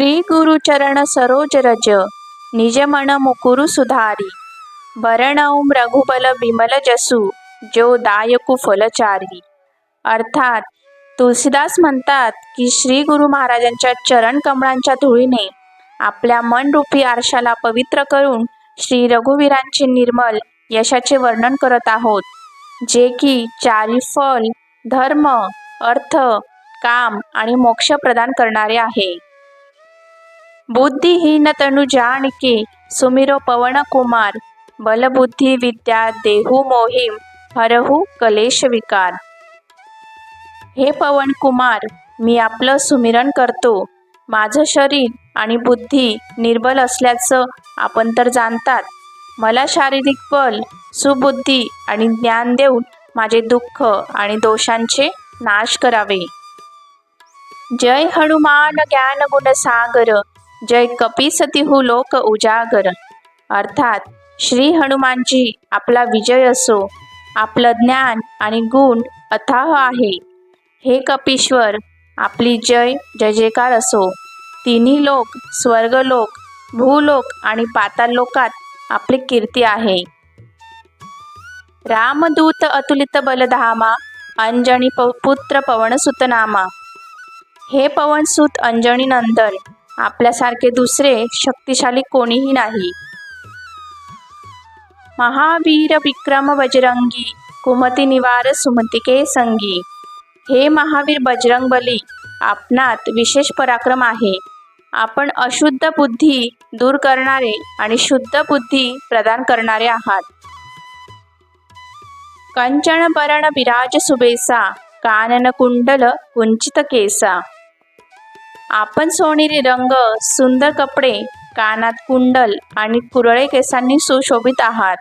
श्री गुरुचरण सरोज रज निज मन मुकुरु सुधारी बरणौम रघुबल बिमल जसू जो दायकु फलचारी अर्थात तुलसीदास म्हणतात की श्री गुरु महाराजांच्या चरण कमळांच्या धुळीने आपल्या मनरूपी आरशाला पवित्र करून श्री रघुवीरांचे निर्मल यशाचे वर्णन करत आहोत. जे की चारी फल धर्म अर्थ काम आणि मोक्ष प्रदान करणारे आहे. बुद्धिहीन तनु जाणके सुमिरो पवन कुमार बलबुद्धी विद्या देहू मोहीम हरहू कलेश विकार हे पवन कुमार मी आपलं सुमिरन करतो माझं शरीर आणि बुद्धी निर्बल असल्याचं आपण तर जाणतात मला शारीरिक बल सुबुद्धी आणि ज्ञान देऊन माझे दुःख आणि दोषांचे नाश करावे जय हनुमान ज्ञान गुण सागर जय कपिसतिहू लोक उजागर. अर्थात श्री हनुमानजी आपला विजय असो आपलं ज्ञान आणि गुण अथाह आहे. हे कपीश्वर आपली जय जय जयकार असो. तिन्ही लोक स्वर्गलोक भूलोक आणि पाताल लोकात आपली कीर्ती आहे. रामदूत अतुलित बलधामा अंजनी पुत्र पवनसुतनामा. हे पवनसुत अंजनी नंदन आपल्यासारखे दुसरे शक्तिशाली कोणीही नाही. महावीर विक्रम बजरंगी कुमती निवार सुमतिके संगी. हे महावीर बजरंग बली आपणात विशेष पराक्रम आहे. आपण अशुद्ध बुद्धी दूर करणारे आणि शुद्ध बुद्धी प्रदान करणारे आहात. कंचन बरण विराज सुबेसा कानन कुंडल कुंचित केसा. आपण सोनेरी रंग सुंदर कपडे कानात कुंडल आणि कुरळे केसांनी सुशोभित आहात.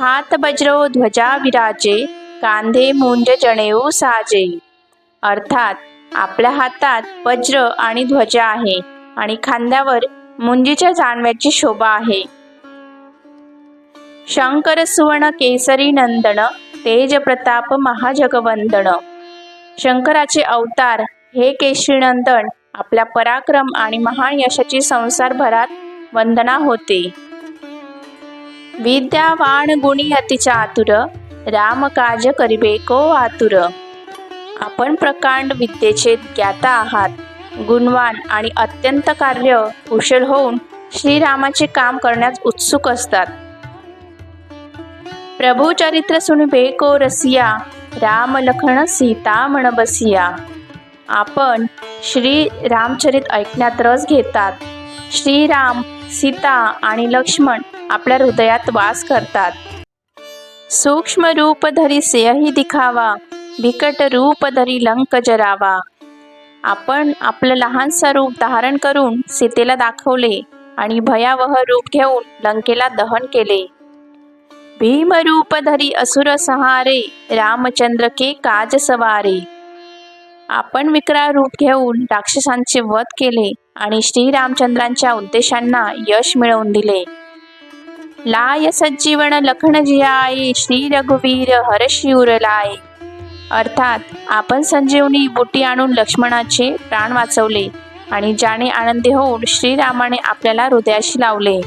हात वज्रो ध्वजा विराजे कांधे मुंज जणेऊ साजे. अर्थात आपल्या हातात वज्र आणि ध्वजा आहे आणि खांद्यावर मुंजीच्या जानव्याची शोभा आहे. शंकर सुवर्ण केसरी नंदन तेज प्रताप महाजगवंदन. शंकराचे अवतार हे केशीनंदन आपल्या पराक्रम आणि महान यशाची संसारभरात वंदना होते. विद्यावान गुणी अतिचातुर राम काज करिबे को आतुर. आपण प्रकांड विद्येचे ज्ञाता आहात गुणवान आणि अत्यंत कार्य कुशल होऊन श्रीरामाचे काम करण्यास उत्सुक असतात. प्रभू चरित्र सुनिबे को रसिया राम लखन सीता म्हण बसिया. आपण श्री रामचरित ऐकण्यात रस घेतात. श्रीराम सीता आणि लक्ष्मण आपल्या हृदयात वास करतात. सूक्ष्म रूप धरी सेही दिखावा बिकट रूप धरी लंक जरावा. आपण आपलं लहानसं रूप धारण करून सीतेला दाखवले आणि भयावह रूप घेऊन लंकेला दहन केले. भीम रूप धरी असुर सहारे रामचंद्र के काज सवारे. आपण विकराळ रूप घेऊन राक्षसांचे वध केले आणि श्रीरामचंद्रांच्या उद्देशांना यश मिळवून दिले. लाय सज्जीवन लखन जियाय श्री रघुवीर हरशिवर लाय. अर्थात आपण संजीवनी बुटी आणून लक्ष्मणाचे प्राण वाचवले आणि ज्याने आनंदी होऊन श्रीरामाने आपल्याला हृदयाशी लावले.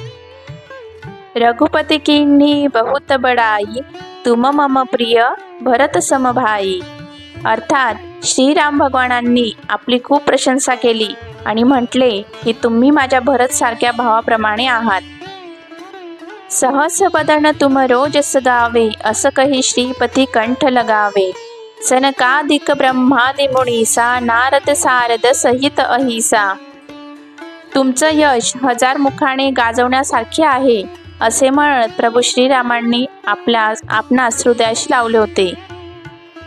रघुपती किन्ही बहुत बडाई तुम मम प्रिय भरत समभाई. अर्थात श्रीराम भगवानांनी आपली खूप प्रशंसा केली आणि म्हटले की तुम्ही माझ्या भरत सारख्या भावाप्रमाणे आहात. सहस बदन तुम रोज गावे असं कही श्रीपती कंठ लगावे. सनकादिक ब्रह्मादि मुनीसा नारद सारद सहित अहिसा. तुमचं यश हजार मुखाने गाजवण्यासारखे आहे असे म्हणत प्रभू श्रीरामांनी आपला आपणास हृदयाशी लावले होते.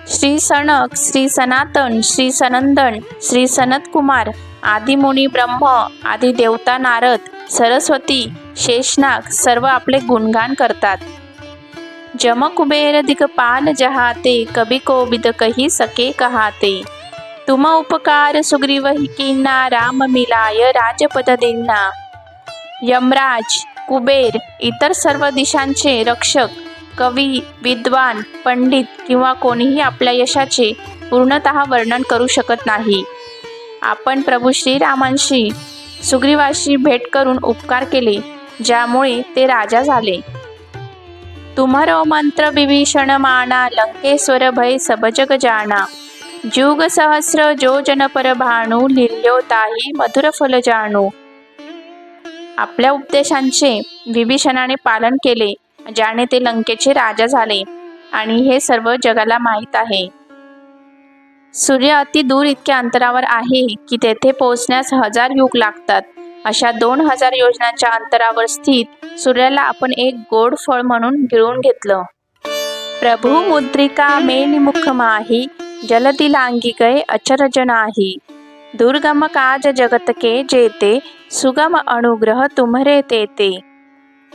श्री सनक श्री सनातन श्री सनंदन श्री सनतकुमार आदी मुनी ब्रह्म आदी देवता नारद सरस्वती शेषनाग सर्व आपले गुणगान करतात. जम कुबेर दिगपाल जहाते कभी कोबिद कही सके कहाते. तुम उपकार सुग्रीव हिकिन्ना राम मिलाय राजपद दिन्ना यमराज कुबेर इतर सर्व दिशांचे रक्षक कवी विद्वान पंडित किंवा कोणीही आपल्या यशाचे पूर्णतः वर्णन करू शकत नाही. आपण प्रभू श्रीरामांशी सुग्रीवाशी भेट करून उपकार केले ज्यामुळे ते राजा झाले. तुम्हारो मंत्र विभीषण माना लंकेश्वर भय सब जग जाना. जुग सहस्र जो जन पर भाणू लिल्यो ताही मधुर फल जाणू आपल्या उपदेशांचे विभीषणाने पालन केले ज्याने ते लंकेचे राजा झाले. आणि हे सर्व जगाला माहीत आहे. सूर्य अति दूर इतक्या अंतरावर आहे की तेथे पोहोचण्यास हजार युग लागतात. अशा दोन हजार योजनांच्या अंतरावर स्थित सूर्याला आपण एक गोड फळ म्हणून गिळून घेतलं. प्रभू मुद्रिका मेन माही जलती लांगी गए दुर्गम काज जगत के जेते सुगम अनुग्रह तुम्हरे तेते.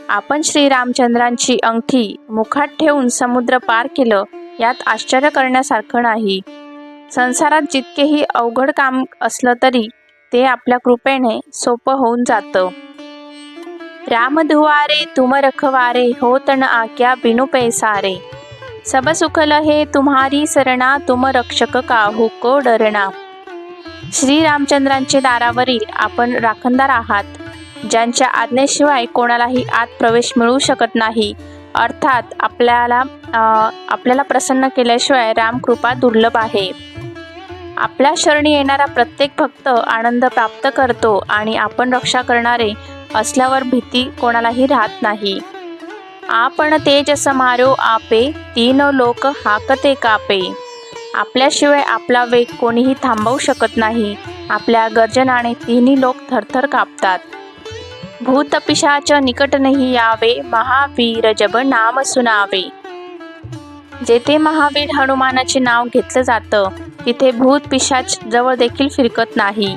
आपण श्रीरामचंद्रांची अंगठी मुखात ठेवून समुद्र पार केलं यात आश्चर्य करण्यासारखं नाही. संसारात जितकेही अवघड काम असलं तरी ते आपल्या कृपेने सोपं होऊन जातं. रामधुवारे तुम रखवारे होत न आक्या बिनु पैसारे. सब सुखल हे तुम्हारी सरणा तुम रक्षक काहू को डरणा श्रीरामचंद्रांचे दारावरील आपण राखणदार आहात. ज्यांच्या आज्ञेशिवाय कोणालाही आत प्रवेश मिळू शकत नाही. अर्थात आपल्याला आपल्याला प्रसन्न केल्याशिवाय रामकृपा दुर्लभ आहे. आपल्या शरणी येणारा प्रत्येक भक्त आनंद प्राप्त करतो आणि आपण रक्षा करणारे असल्यावर भीती कोणालाही राहत नाही. आपण तेज समारो आपे तीन लोक हाकते कापे. आपल्याशिवाय आपला वेग कोणीही थांबवू शकत नाही. आपल्या गर्जनाने तिन्ही लोक थरथर कापतात. भूतपिशाच निकट नाही यावे महावीर जब नाम सुनावे. जेथे महावीर हनुमानाचे नाव घेतलं जातं तिथे भूत पिशाच जवळ देखील फिरकत नाही.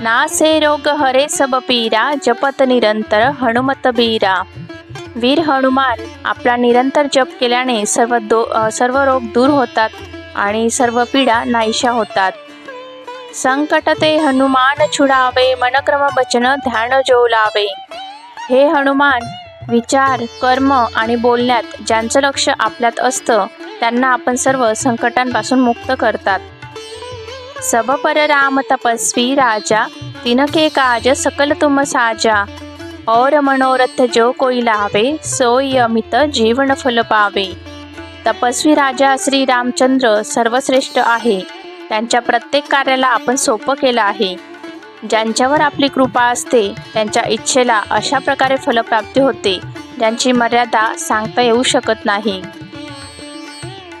नासे रोग हरे सब पीरा जपत निरंतर हनुमत बीरा. वीर हनुमान आपला निरंतर जप केल्याने सर्व दो सर्व रोग दूर होतात आणि सर्व पीडा नाहीशा होतात. संकट ते हनुमान छुडावे मनक्रम वचन ध्यान जो लावे हे हनुमान विचार कर्म आणि बोलण्यात ज्यांचं लक्ष आपल्यात असतं त्यांना आपण सर्व संकटांपासून मुक्त करतात. सब पर राम तपस्वी राजा तिनके काज सकल तुम साजा. और मनोरथ जो कोई लावे सोई अमित जीवन फल पावे. तपस्वी राजा श्री रामचंद्र सर्वश्रेष्ठ आहे. त्यांच्या प्रत्येक कार्याला आपण सोपं केलं आहे. ज्यांच्यावर आपली कृपा असते त्यांच्या इच्छेला अशा प्रकारे फलप्राप्ती होते ज्यांची मर्यादा सांगता येऊ शकत नाही.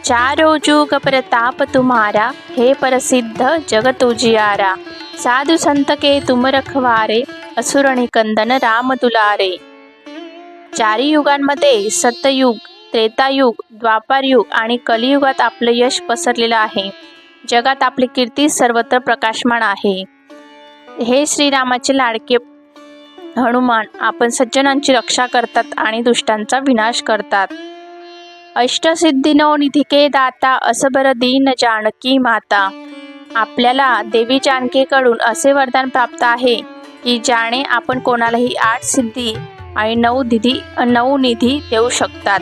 चारो जुग प्रताप तुम्हारा हे प्रसिद्ध जगत उजियारा. साधु संत के तुम रखवारे असुर राम दुलारे. चारी युगांमध्ये सत्ययुग त्रेतायुग द्वापारयुग आणि कलियुगात आपलं यश पसरलेलं आहे. जगात आपली कीर्ती सर्वत्र प्रकाशमान आहे. हे श्रीरामाचे लाडके हनुमान आपण सज्जनांची रक्षा करतात आणि दुष्टांचा विनाश करतात. अष्टसिद्धीनो निधिके दाता असबर दीन जानकी माता. आपल्याला देवी जानकीकडून असे वरदान प्राप्त आहे की ज्याने आपण कोणालाही आठ सिद्धी आणि नऊ दिधी नऊ निधी देऊ शकतात.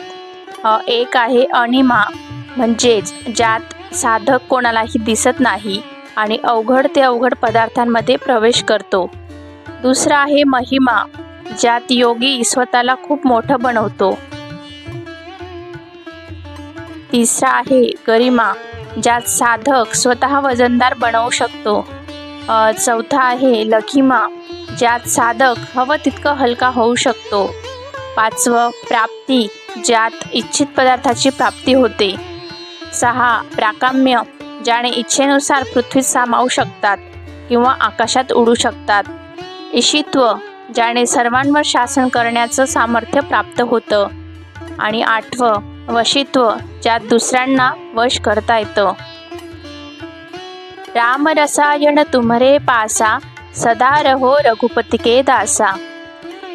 एक आहे अनिमा म्हणजेच ज्यात साधक कोणालाही दिसत नाही आणि अवघड ते अवघड पदार्थांमध्ये प्रवेश करतो. दुसरा आहे महिमा ज्यात योगी स्वतःला खूप मोठं बनवतो. तिसरा आहे गरिमा ज्यात साधक स्वतः वजनदार बनवू शकतो. चौथा आहे लखिमा ज्यात साधक हवं तितकं हलका होऊ शकतो. पाचवं प्राप्ती ज्यात इच्छित पदार्थाची प्राप्ती होते. सहा प्राकाम्य ज्याने इच्छेनुसार पृथ्वीत सामावू शकतात किंवा आकाशात उडू शकतात. इशित्व ज्याने सर्वांवर शासन करण्याचं सामर्थ्य प्राप्त होतं. आणि आठवं वशित्व ज्यात दुसऱ्यांना वश करता येतं. राम रसायन तुम्हरे पासा सदा रहो रघुपती के दासा.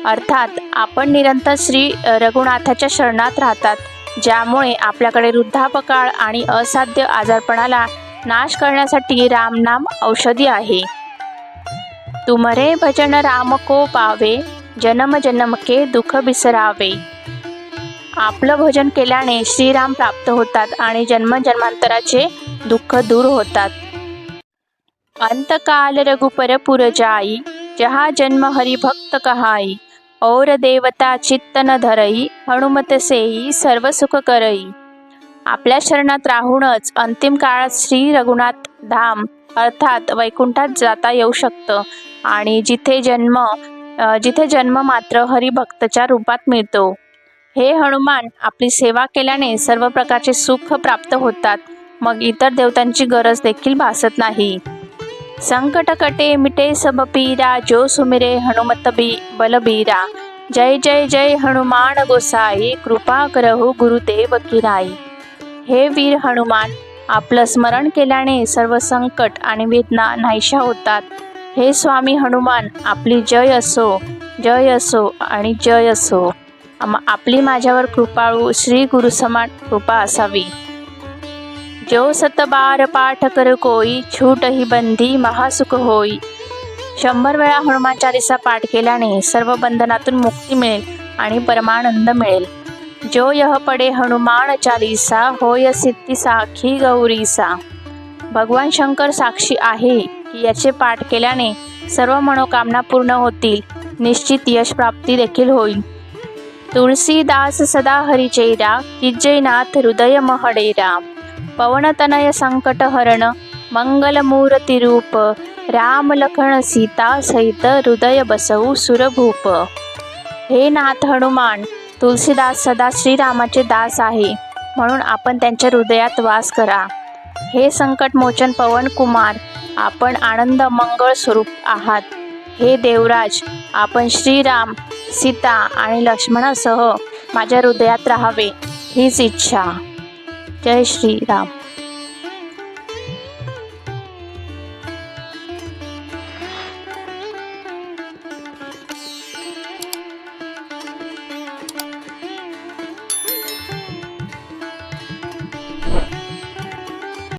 अर्थात आपण निरंतर श्री रघुनाथाच्या शरणात राहतात. ज्यामुळे आपल्याकडे वृद्धापकाळ आणि असाध्य आजारपणाला नाश करण्यासाठी रामनाम औषधी आहे. तुमरे भजन राम को पावे जन्म जन्म के दुःख बिसरावे. आपलं भजन केल्याने श्रीराम प्राप्त होतात आणि जन्मजन्मांतराचे दुःख दूर होतात. अंतकाल रघुपर पुर जाई जहा जन्म हरिभक्त कहाई. और देवता चित्तन धरई हनुमत सर्व सुख करई. आपल्या शरणात राहूनच अंतिम काळात श्री रघुनाथ धाम अर्थात वैकुंठात जाता येऊ शकतं आणि जिथे जन्म जिथे जन्म मात्र हरिभक्तच्या रूपात मिळतो. हे हनुमान आपली सेवा केल्याने सर्व प्रकारचे सुख प्राप्त होतात. मग इतर देवतांची गरज देखील भासत नाही. संकट कटे मिटे सब पीरा जो सुमिरे हनुमत बी बलबीरा जय जय जय हनुमान गोसाई कृपा करहु गुरुदेव किराई हे वीर हनुमान आपलं स्मरण केल्याने सर्व संकट आणि वेदना नाहीशा होतात हे स्वामी हनुमान आपली जय असो जय असो आणि जय असो आपली माझ्यावर कृपाळू श्री गुरु समान कृपा असावी जो सतबार पाठ कर कोई छूट ही बंदी महासुख होई। शंभर वेळा हनुमान चालीसा पाठ केल्याने सर्व बंधनातून मुक्ती मिळेल आणि परमानंद मिळेल. जो यह पडे हनुमान चालीसा होय सिद्धी साखी गौरीसा. भगवान शंकर साक्षी आहे की याचे पाठ केल्याने सर्व मनोकामना पूर्ण होतील निश्चित यश प्राप्ती देखील होईल. तुळसीदास सदा हरिचेरा किजयनाथ हृदय महडेरा. पवनतनय संकट हरण मंगलमूर्ती राम लखन सीता सहित हृदय बसवू सुरभूप. हे नाथ हनुमान तुलसीदास सदा श्रीरामाचे दास आहे म्हणून आपण त्यांच्या हृदयात वास करा. हे संकट मोचन पवन कुमार आपण आनंद मंगळ स्वरूप आहात. हे देवराज आपण श्रीराम सीता आणि लक्ष्मणासह माझ्या हृदयात राहावे हीच इच्छा. जय श्रीराम.